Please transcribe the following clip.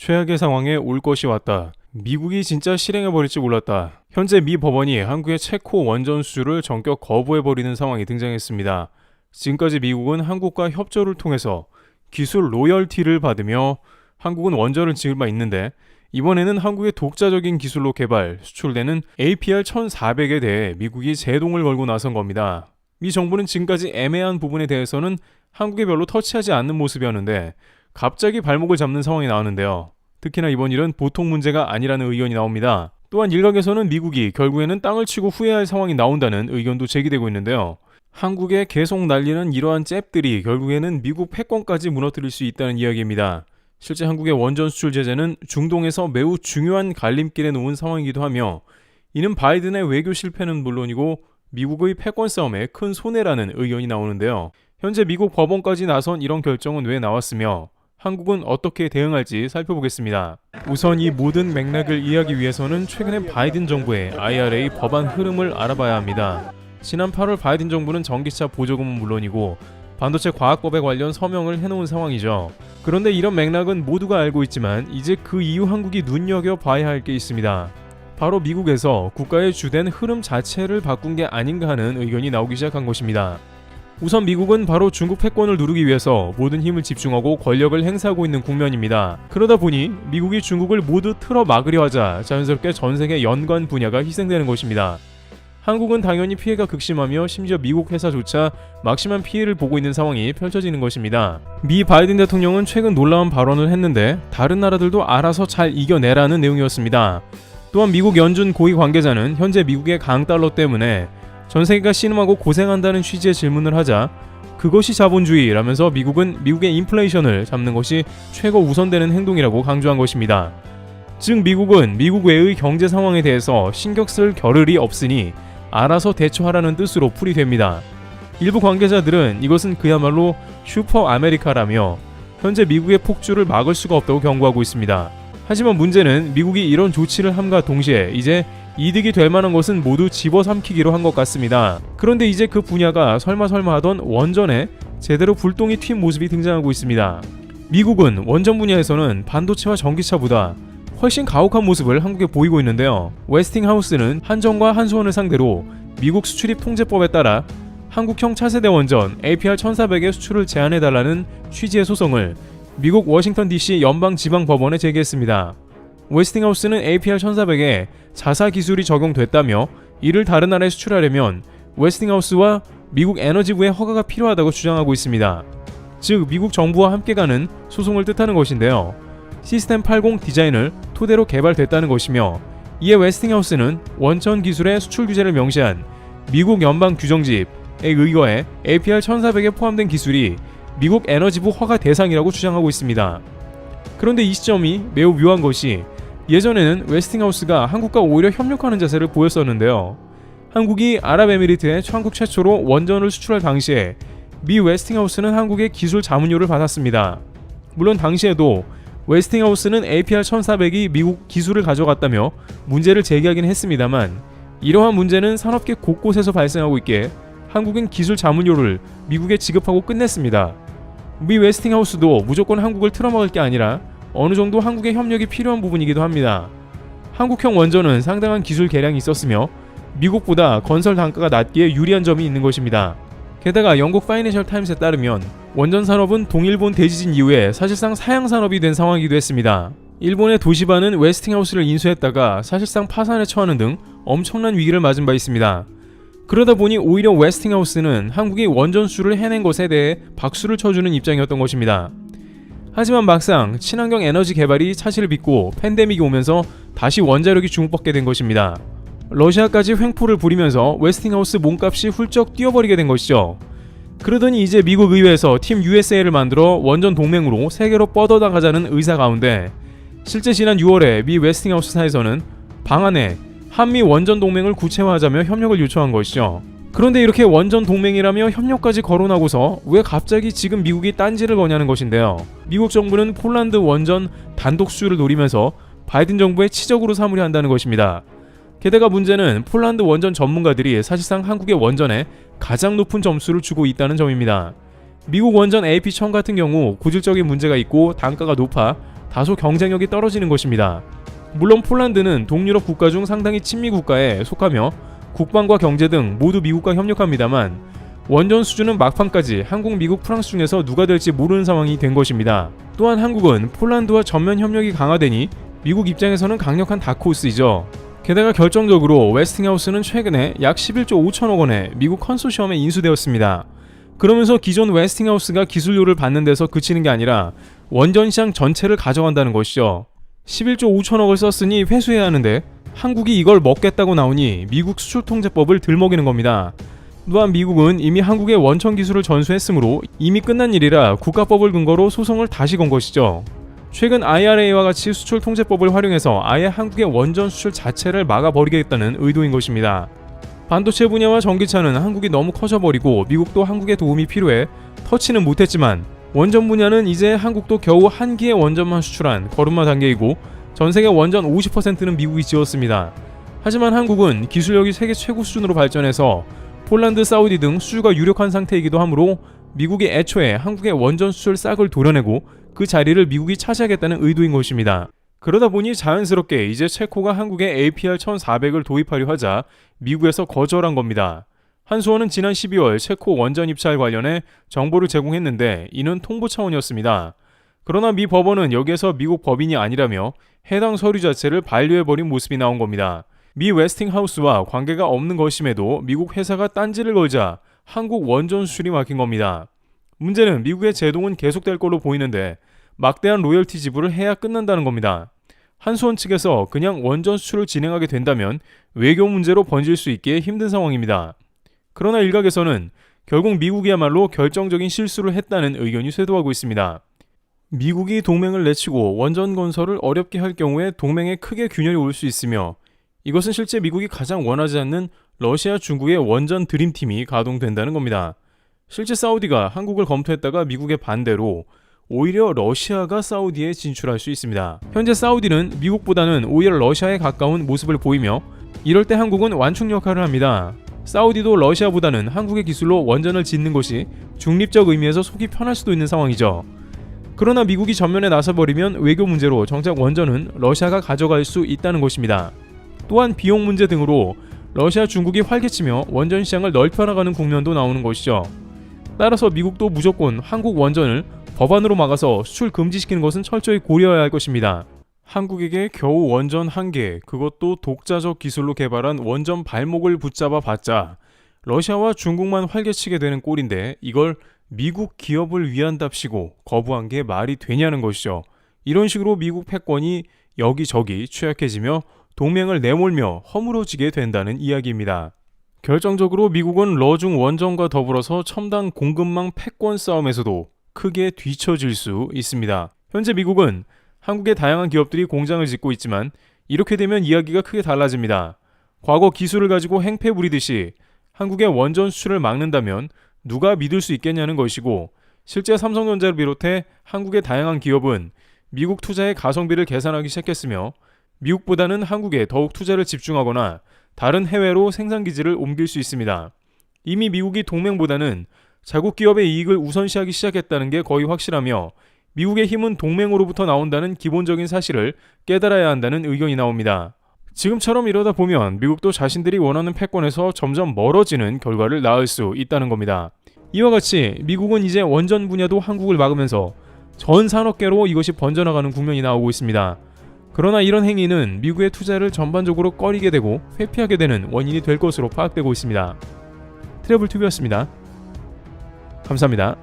최악의 상황에 올 것이 왔다. 미국이 진짜 실행해버릴지 몰랐다. 현재 미 법원이 한국의 체코 원전 수주를 전격 거부해버리는 상황이 등장했습니다. 지금까지 미국은 한국과 협조를 통해서 기술 로열티를 받으며 한국은 원전을 지을 바 있는데 이번에는 한국의 독자적인 기술로 개발, 수출되는 APR 1400에 대해 미국이 제동을 걸고 나선 겁니다. 미 정부는 지금까지 애매한 부분에 대해서는 한국에 별로 터치하지 않는 모습이었는데 갑자기 발목을 잡는 상황이 나오는데요. 특히나 이번 일은 보통 문제가 아니라는 의견이 나옵니다. 또한 일각에서는 미국이 결국에는 땅을 치고 후회할 상황이 나온다는 의견도 제기되고 있는데요. 한국에 계속 날리는 이러한 잽들이 결국에는 미국 패권까지 무너뜨릴 수 있다는 이야기입니다. 실제 한국의 원전 수출 제재는 중동에서 매우 중요한 갈림길에 놓은 상황이기도 하며 이는 바이든의 외교 실패는 물론이고 미국의 패권 싸움에 큰 손해라는 의견이 나오는데요. 현재 미국 법원까지 나선 이런 결정은 왜 나왔으며 한국은 어떻게 대응할지 살펴보겠습니다. 우선 이 모든 맥락을 이해하기 위해서는 최근에 바이든 정부의 IRA 법안 흐름을 알아봐야 합니다. 지난 8월 바이든 정부는 전기차 보조금은 물론이고 반도체 과학법에 관련 서명을 해놓은 상황이죠. 그런데 이런 맥락은 모두가 알고 있지만 이제 그 이후 한국이 눈여겨 봐야 할 게 있습니다. 바로 미국에서 국가의 주된 흐름 자체를 바꾼 게 아닌가 하는 의견이 나오기 시작한 것입니다. 우선 미국은 바로 중국 패권을 누르기 위해서 모든 힘을 집중하고 권력을 행사하고 있는 국면입니다. 그러다 보니 미국이 중국을 모두 틀어 막으려 하자 자연스럽게 전 세계 연관 분야가 희생되는 것입니다. 한국은 당연히 피해가 극심하며 심지어 미국 회사조차 막심한 피해를 보고 있는 상황이 펼쳐지는 것입니다. 미 바이든 대통령은 최근 놀라운 발언을 했는데 다른 나라들도 알아서 잘 이겨내라는 내용이었습니다. 또한 미국 연준 고위 관계자는 현재 미국의 강달러 때문에 전 세계가 신음하고 고생한다는 취지의 질문을 하자 그것이 자본주의라면서 미국은 미국의 인플레이션을 잡는 것이 최고 우선되는 행동이라고 강조한 것입니다. 즉 미국은 미국 외의 경제 상황에 대해서 신경 쓸 겨를이 없으니 알아서 대처하라는 뜻으로 풀이됩니다. 일부 관계자들은 이것은 그야말로 슈퍼 아메리카라며 현재 미국의 폭주를 막을 수가 없다고 경고하고 있습니다. 하지만 문제는 미국이 이런 조치를 함과 동시에 이제 이득이 될 만한 것은 모두 집어삼키기로 한 것 같습니다. 그런데 이제 그 분야가 설마 설마 하던 원전에 제대로 불똥이 튄 모습이 등장하고 있습니다. 미국은 원전 분야에서는 반도체와 전기차보다 훨씬 가혹한 모습을 한국에 보이고 있는데요. 웨스팅하우스는 한전과 한수원을 상대로 미국 수출입 통제법에 따라 한국형 차세대 원전 APR 1400의 수출을 제한해달라는 취지의 소송을 미국 워싱턴 DC 연방 지방 법원에 제기했습니다. 웨스팅하우스는 APR 1400에 자사 기술이 적용됐다며 이를 다른 나라에 수출하려면 웨스팅하우스와 미국 에너지부의 허가가 필요하다고 주장하고 있습니다. 즉 미국 정부와 함께 가는 소송을 뜻하는 것인데요. 시스템 80 디자인을 토대로 개발됐다는 것이며 이에 웨스팅하우스는 원천 기술의 수출 규제를 명시한 미국 연방 규정집에 의거해 APR 1400에 포함된 기술이 미국 에너지부 허가 대상이라고 주장하고 있습니다. 그런데 이 시점이 매우 묘한 것이 예전에는 웨스팅하우스가 한국과 오히려 협력하는 자세를 보였었는데요. 한국이 아랍에미리트에 한국 최초로 원전을 수출할 당시에 미 웨스팅하우스는 한국의 기술 자문료를 받았습니다. 물론 당시에도 웨스팅하우스는 APR 1400이 미국 기술을 가져갔다며 문제를 제기하긴 했습니다만 이러한 문제는 산업계 곳곳에서 발생하고 있게 한국은 기술 자문료를 미국에 지급하고 끝냈습니다. 미 웨스팅하우스도 무조건 한국을 틀어막을 게 아니라 어느 정도 한국의 협력이 필요한 부분이기도 합니다. 한국형 원전은 상당한 기술 개량이 있었으며 미국보다 건설 단가가 낮기에 유리한 점이 있는 것입니다. 게다가 영국 파이낸셜 타임스에 따르면 원전 산업은 동일본 대지진 이후에 사실상 사양 산업이 된 상황이기도 했습니다. 일본의 도시바는 웨스팅하우스를 인수했다가 사실상 파산에 처하는 등 엄청난 위기를 맞은 바 있습니다. 그러다 보니 오히려 웨스팅하우스는 한국이 원전 수를 해낸 것에 대해 박수를 쳐주는 입장이었던 것입니다. 하지만 막상 친환경 에너지 개발이 차질을 빚고 팬데믹이 오면서 다시 원자력이 주목받게 된 것입니다. 러시아까지 횡포를 부리면서 웨스팅하우스 몸값이 훌쩍 뛰어버리게 된 것이죠. 그러더니 이제 미국 의회에서 팀 USA를 만들어 원전 동맹으로 세계로 뻗어나가자는 의사 가운데 실제 지난 6월에 미 웨스팅하우스사에서는 방안에 한미 원전 동맹을 구체화하자며 협력을 요청한 것이죠. 그런데 이렇게 원전 동맹이라며 협력까지 거론하고서 왜 갑자기 지금 미국이 딴지를 거냐는 것인데요. 미국 정부는 폴란드 원전 단독 수주를 노리면서 바이든 정부의 치적으로 삼으려 한다는 것입니다. 게다가 문제는 폴란드 원전 전문가들이 사실상 한국의 원전에 가장 높은 점수를 주고 있다는 점입니다. 미국 원전 AP1000 같은 경우 고질적인 문제가 있고 단가가 높아 다소 경쟁력이 떨어지는 것입니다. 물론 폴란드는 동유럽 국가 중 상당히 친미 국가에 속하며 국방과 경제 등 모두 미국과 협력합니다만 원전 수준은 막판까지 한국, 미국, 프랑스 중에서 누가 될지 모르는 상황이 된 것입니다. 또한 한국은 폴란드와 전면 협력이 강화되니 미국 입장에서는 강력한 다크호스이죠. 게다가 결정적으로 웨스팅하우스는 최근에 약 11조 5천억 원의 미국 컨소시엄에 인수되었습니다. 그러면서 기존 웨스팅하우스가 기술료를 받는 데서 그치는 게 아니라 원전 시장 전체를 가져간다는 것이죠. 11조 5천억을 썼으니 회수해야 하는데 한국이 이걸 먹겠다고 나오니 미국 수출 통제법을 들먹이는 겁니다. 또한 미국은 이미 한국의 원천 기술을 전수했으므로 이미 끝난 일이라 국가법을 근거로 소송을 다시 건 것이죠. 최근 IRA와 같이 수출 통제법을 활용해서 아예 한국의 원전 수출 자체를 막아버리겠다는 의도인 것입니다. 반도체 분야와 전기차는 한국이 너무 커져버리고 미국도 한국의 도움이 필요해 터치는 못했지만 원전 분야는 이제 한국도 겨우 한 기의 원전만 수출한 걸음마 단계이고 전 세계 원전 50%는 미국이 지었습니다. 하지만 한국은 기술력이 세계 최고 수준으로 발전해서 폴란드, 사우디 등 수주가 유력한 상태이기도 하므로 미국이 애초에 한국의 원전 수출 싹을 도려내고 그 자리를 미국이 차지하겠다는 의도인 것입니다. 그러다 보니 자연스럽게 이제 체코가 한국에 APR 1400을 도입하려 하자 미국에서 거절한 겁니다. 한수원은 지난 12월 체코 원전 입찰 관련해 정보를 제공했는데 이는 통보 차원이었습니다. 그러나 미 법원은 여기에서 미국 법인이 아니라며 해당 서류 자체를 반려해버린 모습이 나온 겁니다. 미 웨스팅하우스와 관계가 없는 것임에도 미국 회사가 딴지를 걸자 한국 원전 수출이 막힌 겁니다. 문제는 미국의 제동은 계속될 걸로 보이는데 막대한 로열티 지불을 해야 끝난다는 겁니다. 한수원 측에서 그냥 원전 수출을 진행하게 된다면 외교 문제로 번질 수 있기에 힘든 상황입니다. 그러나 일각에서는 결국 미국이야말로 결정적인 실수를 했다는 의견이 쇄도하고 있습니다. 미국이 동맹을 내치고 원전 건설을 어렵게 할 경우에 동맹에 크게 균열이 올 수 있으며 이것은 실제 미국이 가장 원하지 않는 러시아 중국의 원전 드림팀이 가동된다는 겁니다. 실제 사우디가 한국을 검토했다가 미국의 반대로 오히려 러시아가 사우디에 진출할 수 있습니다. 현재 사우디는 미국보다는 오히려 러시아에 가까운 모습을 보이며 이럴 때 한국은 완충 역할을 합니다. 사우디도 러시아보다는 한국의 기술로 원전을 짓는 것이 중립적 의미에서 속이 편할 수도 있는 상황이죠. 그러나 미국이 전면에 나서버리면 외교 문제로 정작 원전은 러시아가 가져갈 수 있다는 것입니다. 또한 비용 문제 등으로 러시아 중국이 활개치며 원전 시장을 넓혀 나가는 국면도 나오는 것이죠. 따라서 미국도 무조건 한국 원전을 법안으로 막아서 수출 금지시키는 것은 철저히 고려해야 할 것입니다. 한국에게 겨우 원전 한 개, 그것도 독자적 기술로 개발한 원전 발목을 붙잡아 봤자 러시아와 중국만 활개치게 되는 꼴인데 이걸 미국 기업을 위한답시고 거부한 게 말이 되냐는 것이죠. 이런 식으로 미국 패권이 여기저기 취약해지며 동맹을 내몰며 허물어지게 된다는 이야기입니다. 결정적으로 미국은 러중 원전과 더불어서 첨단 공급망 패권 싸움에서도 크게 뒤처질 수 있습니다. 현재 미국은 한국의 다양한 기업들이 공장을 짓고 있지만 이렇게 되면 이야기가 크게 달라집니다. 과거 기술을 가지고 행패 부리듯이 한국의 원전 수출을 막는다면 누가 믿을 수 있겠냐는 것이고 실제 삼성전자를 비롯해 한국의 다양한 기업은 미국 투자의 가성비를 계산하기 시작했으며 미국보다는 한국에 더욱 투자를 집중하거나 다른 해외로 생산 기지를 옮길 수 있습니다. 이미 미국이 동맹보다는 자국 기업의 이익을 우선시하기 시작했다는 게 거의 확실하며 미국의 힘은 동맹으로부터 나온다는 기본적인 사실을 깨달아야 한다는 의견이 나옵니다. 지금처럼 이러다 보면 미국도 자신들이 원하는 패권에서 점점 멀어지는 결과를 낳을 수 있다는 겁니다. 이와 같이 미국은 이제 원전 분야도 한국을 막으면서 전 산업계로 이것이 번져나가는 국면이 나오고 있습니다. 그러나 이런 행위는 미국의 투자를 전반적으로 꺼리게 되고 회피하게 되는 원인이 될 것으로 파악되고 있습니다. 트래블 튜브였습니다. 감사합니다.